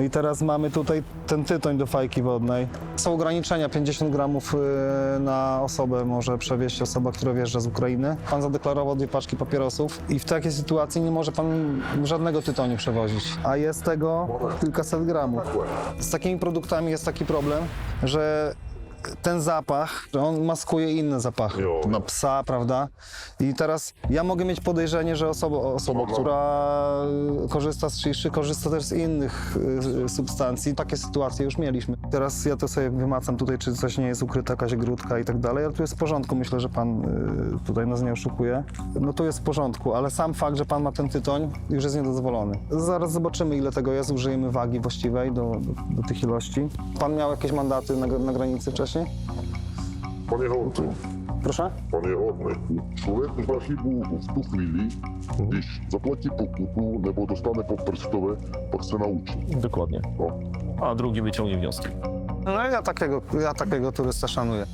No i teraz mamy tutaj ten tytoń do fajki wodnej. Są ograniczenia, 50 gramów y, na osobę może przewieźć osoba, która wjeżdża z Ukrainy. Pan zadeklarował dwie paczki papierosów i w takiej sytuacji nie może pan żadnego tytoniu przewozić, a jest tego kilkaset gramów. Z takimi produktami jest taki problem, że ten zapach, że on maskuje inne zapachy. Jo. Na psa, prawda? I teraz ja mogę mieć podejrzenie, że osoba, osoba która korzysta z szyszy, korzysta też z innych y, substancji. Takie sytuacje już mieliśmy. Teraz ja to sobie wymacam tutaj, czy coś nie jest ukryte, jakaś grudka i tak dalej, ale tu jest w porządku. Myślę, że pan y, tutaj nas nie oszukuje. No tu jest w porządku, ale sam fakt, że pan ma ten tytoń, już jest niedozwolony. Zaraz zobaczymy, ile tego jest. Użyjemy wagi właściwej do, do, do tych ilości. Pan miał jakieś mandaty na, na granicy wcześniej? wcześniej? Panie Horty, Proszę? panie Horny, człowiek z archiwu w tu chwili, gdyż zapłaci pokutu, nebo dostanie poprstowe, pak se nauczy. Dokładnie. O. A drugi wyciągnie wnioski. No ja takiego, ja takiego turysta szanuję.